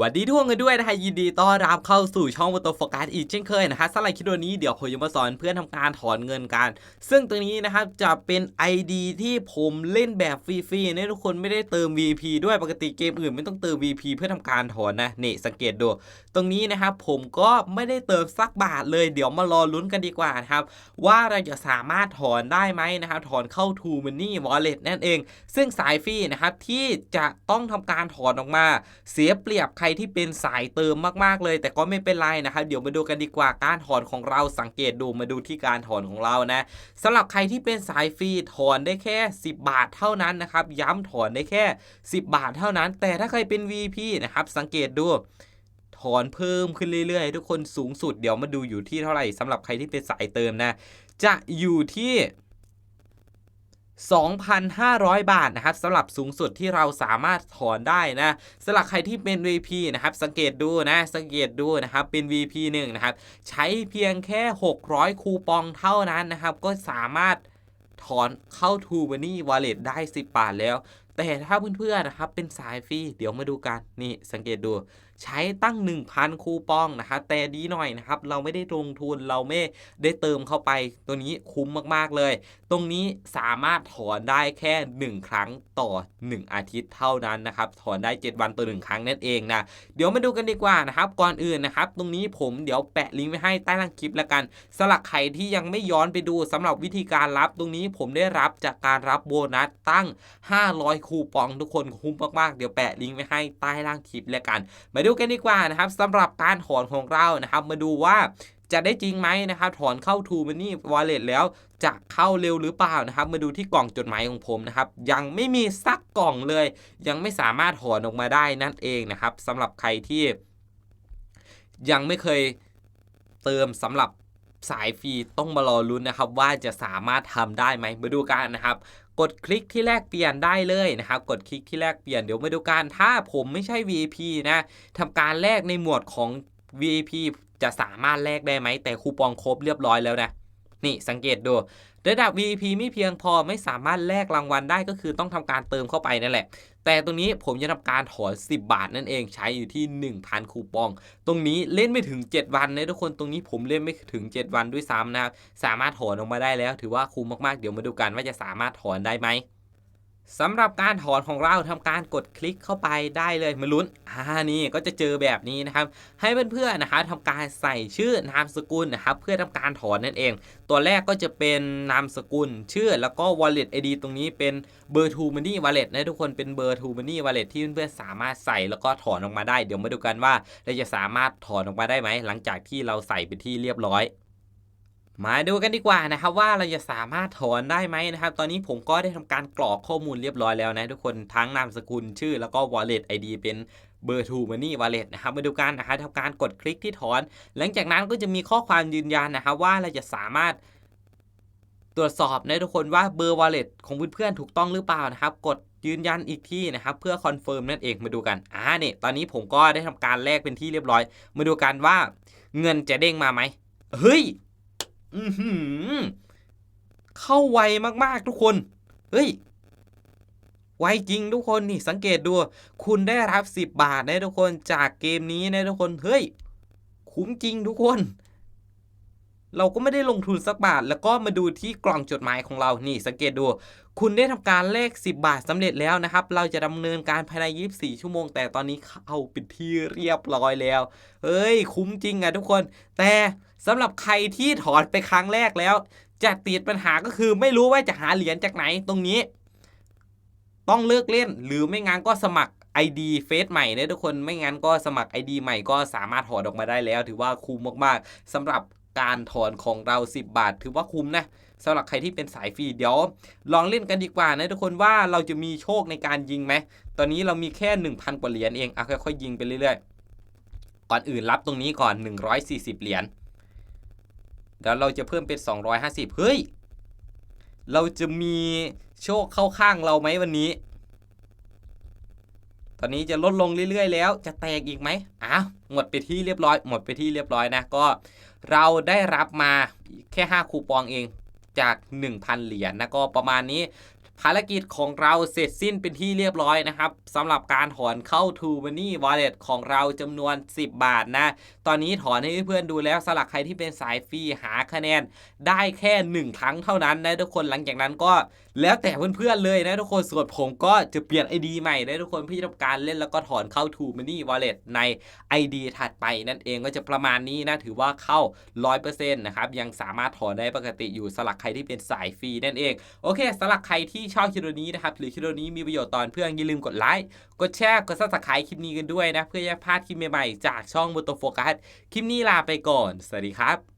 วัสดีทุกคนด้วยนะฮะยินดีต้อนรับเข้าสู่ช่องวอตโฟกัสอีกเช่นเคยนะฮะสำหรับคลิปวันนี้เดี๋ยวผมจะมาสอนเพื่อนทำการถอนเงินกัน ซึ่งตัวนี้นะครับจะเป็น ID ที่ผมเล่นแบบฟรีๆนะทุกคนไม่ได้เติม VP ด้วยปกติเกมอื่นไม่ต้องเติม VP เพื่อทำการถอนนะนี่สังเกตดู ตรงนี้นะครับผมก็ไม่ได้เติมสักบาทเลยเดี๋ยวมารอลุ้นกันดีกว่านะครับว่าเราจะสามารถถอนได้ไหมนะครับถอนเข้า True Money Wallet นั่นเอง ซึ่งสายฟรีนะครับที่จะต้องทำการถอนออกมา เสียเปรียบใครรที่เป็นสายเติมมากๆเลย แต่ก็ไม่เป็นไรนะครับเดี๋ยวมาดูกันดีกว่าการถอนของเราสังเกตดูมาดูที่การถอนของเรานะสำหรับใครที่เป็นสายฟรีถอนได้แค่ 10 บาทเท่านั้นนะครับย้ำถอนได้แค่ 10 บาทเท่านั้น แต่ถ้าใครเป็น VP นะครับสังเกตดูถอนเพิ่มขึ้นเรื่อยๆ ทุกคนสูงสุดเดี๋ยวมาดูอยู่ที่เท่าไหร่สำหรับใครที่เป็นสายเติมนะ จะอยู่ที่ 2,500 บาทนะครับสำหรับสูงสุดที่เราสามารถถอนได้นะสำหรับใครที่เป็น VP นะครับสังเกตดูนะสังเกตดูนะครับเป็น VP 1นะครับใช้เพียงแค่ 600 คูปองเท่านั้นนะครับก็สามารถถอนเข้า t o Money Wallet ได้ 10 บาทแล้ว แต่ถ้าเพื่อนๆนะครับเป็นสายฟรีเดี๋ยวมาดูกันนี่สังเกตดูใช้ตั้ง 1,000 คูปองนะครับแต่ดีหน่อยนะครับ เราไม่ได้ลงทุนเราไม่ได้เติมเข้าไป ตัวนี้คุ้มมากๆเลย ตรงนี้สามารถถอนได้แค่ 1 ครั้งต่อ 1 อาทิตย์เท่านั้นนะครับ ถอนได้ 7 วันต่อ 1 ครั้งนั่นเองนะ เดี๋ยวมาดูกันดีกว่านะครับ ก่อนอื่นนะครับ ตรงนี้ผมเดี๋ยวแปะลิงก์ไว้ให้ใต้ล่างคลิปแล้วกันสำหรับใครที่ยังไม่ย้อนไปดูสำหรับวิธีการรับตรงนี้ผมได้รับจากการรับโบนัสตั้ง 500 คูปองทุกคนคุ้มมากๆ เดี๋ยวแปะลิงก์ไว้ให้ใต้ล่างคลิปแล้วกันมาดูกันดีกว่านะครับสำหรับการถอนของเรานะครับ มาดูว่าจะได้จริงไหมนะครับ ถอนเข้า True Money Wallet แล้วจะเข้าเร็วหรือเปล่านะครับ มาดูที่กล่องจดหมายของผมนะครับ ยังไม่มีสักกล่องเลย ยังไม่สามารถถอนออกมาได้นั่นเองนะครับสำหรับใครที่ ยังไม่เคยเติมสำหรับสายฟรีต้องมารอลุ้นนะครับ ว่าจะสามารถทำได้ไหมมาดูกันนะครับ กดคลิกที่แลกเปลี่ยนได้เลยนะครับ กดคลิกที่แลกเปลี่ยนเดี๋ยวมาดูกันถ้าผมไม่ใช่ VIP นะทำการแลกในหมวดของ VIP จะสามารถแลกได้ไหมแต่คูปองครบเรียบร้อยแล้วนะนี่สังเกตดู ระดับ VIP ไม่เพียงพอไม่สามารถแลกรางวัลได้ก็คือต้องทำการเติมเข้าไปนั่นแหละ แต่ตรงนี้ผมจะทำการถอน 10 บาทนั่นเองใช้อยู่ที่ 1,000 คูปอง ตรงนี้เล่นไม่ถึง 7 วันนะทุกคนตรงนี้ผมเล่นไม่ถึง 7 วันด้วยซ้ำนะครับสามารถถอนออกมาได้แล้ว ถือว่าคุ้มมากๆเดี๋ยวมาดูกันว่าจะสามารถถอนได้ไหม สำหรับการถอนของเราทำการกดคลิกเข้าไปได้เลยมาลุ้นอ่านี่ก็จะเจอแบบนี้นะครับ ให้เพื่อนๆนะครับทำการใส่ชื่อนามสกุลนะครับเพื่อทำการถอนนั่นเอง ตัวแรกก็จะเป็นนามสกุล ชื่อแล้วก็ wallet ID ตรงนี้เป็นเบอร์ True Money Wallet นะทุกคนเป็นเบอร์ True Money Wallet ที่เพื่อนๆสามารถใส่แล้วก็ถอนออกมาได้ เดี๋ยวมาดูกันว่าเราจะสามารถถอนออกมาได้ไหมหลังจากที่เราใส่ไปที่เรียบร้อย มาดูกันดีกว่านะครับว่าเราจะสามารถถอนได้ไหมนะครับ ตอนนี้ผมก็ได้ทำการกรอกข้อมูลเรียบร้อยแล้วนะทุกคนทั้งนามสกุลชื่อแล้วก็ wallet ID เป็นเบอร์ True Money Wallet นะครับมาดูกันนะครับทำการกดคลิกที่ถอน หลังจากนั้นก็จะมีข้อความยืนยันนะครับว่าเราจะสามารถตรวจสอบนะทุกคนว่าเบอร์ wallet ของเพื่อนๆถูกต้องหรือเปล่านะครับ กดยืนยันอีกที่นะครับเพื่อคอนเฟิร์มนั่นเองมาดูกันอ่าเนี่ยตอนนี้ผมก็ได้ทำการแลกเป็นที่เรียบร้อย มาดูกันว่าเงินจะเด้งมาไหมเฮ้ย อือหือเข้าไวมากๆทุกคน เฮ้ย ไวจริงทุกคนนี่สังเกตดู คุณได้รับ 10 บาทนะทุกคนจากเกมนี้นะทุกคน เฮ้ย คุ้มจริงทุกคน เราก็ไม่ได้ลงทุนสักบาท แล้วก็มาดูที่กล่องจดหมายของเรา นี่สังเกตดู คุณได้ทำการเลข 10 บาทสำเร็จแล้วนะครับ เราจะดำเนินการภายใน 24 ชั่วโมง แต่ตอนนี้เข้าป็นที่เรียบร้อยแล้ว เฮ้ย คุ้มจริงอะทุกคน แต่ สำหรับใครที่ถอนไปครั้งแรกแล้ว จะติดปัญหาก็คือไม่รู้ว่าจะหาเหรียญจากไหนตรงนี้ ต้องเลิกเล่นหรือไม่งั้นก็สมัคร ID เฟซใหม่นะทุกคนไม่งั้นก็สมัคร ID ใหม่ก็สามารถถอนออกมาได้แล้ว ถือว่าคุ้มมากๆสำหรับการถอนของเรา 10 บาท ถือว่าคุ้มนะสำหรับใครที่เป็นสายฟรีเดี๋ยวลองเล่นกันดีกว่านะทุกคนว่าเราจะมีโชคในการยิงไหมตอนนี้เรามีแค่ 1,000 กว่าเหรียญเองอะค่อยๆยิงไปเรื่อยๆ ก่อนอื่นรับตรงนี้ก่อน 140 เหรียญ แล้วเราจะเพิ่มเป็น 250 เฮ้ย เราจะมีโชคเข้าข้างเราไหมวันนี้ ตอนนี้จะลดลงเรื่อยๆ แล้ว จะแตกอีกไหมอ้าวหมดไปที่เรียบร้อย หมดไปที่เรียบร้อยนะ ก็เราได้รับมาแค่ 5 คูปองเองจาก 1,000 เหรียญนะก็ประมาณนี้ ภารกิจของเราเสร็จสิ้นเป็นที่เรียบร้อยนะครับสำหรับการถอนเข้า t ู m o n e y Wallet ของเราจำนวน 10 บาทนะ ตอนนี้ถอนให้เพื่อนดูแล้วสำหรับใครที่เป็นสายฟรีหาคะแนน ได้แค่ 1 ครั้งเท่านั้นนะทุกคนหลังจากนั้นก็แล้วแต่เพื่อนๆเลยนะทุกคนส่วนผมก็จะเปลี่ยน ID ใหม่นะทุกคนเพื่อทำการเล่นแล้วก็ถอนเข้า t ู m o n e y Wallet ใน ID ถัดไปนั่นเองก็จะประมาณนี้นะถือว่าเข้า 100%นะครับยังสามารถถอนได้ปกติอยู่สำหรับใครที่เป็นสายฟรีนั่นเองโอเคสำหรับใครที่ชอบคลิปวิดีโอนี้นะครับหรือคลิปวิดีโอนี้มีประโยชน์ตอนเพื่อนอย่าลืมกดไลค์กดแชร์กดซับสไครต์คลิปนี้กันด้วยนะเพื่อจะพลาดคลิปใหม่ๆจากช่องมูโตโฟกัสคลิปนี้ลาไปก่อน สวัสดีครับ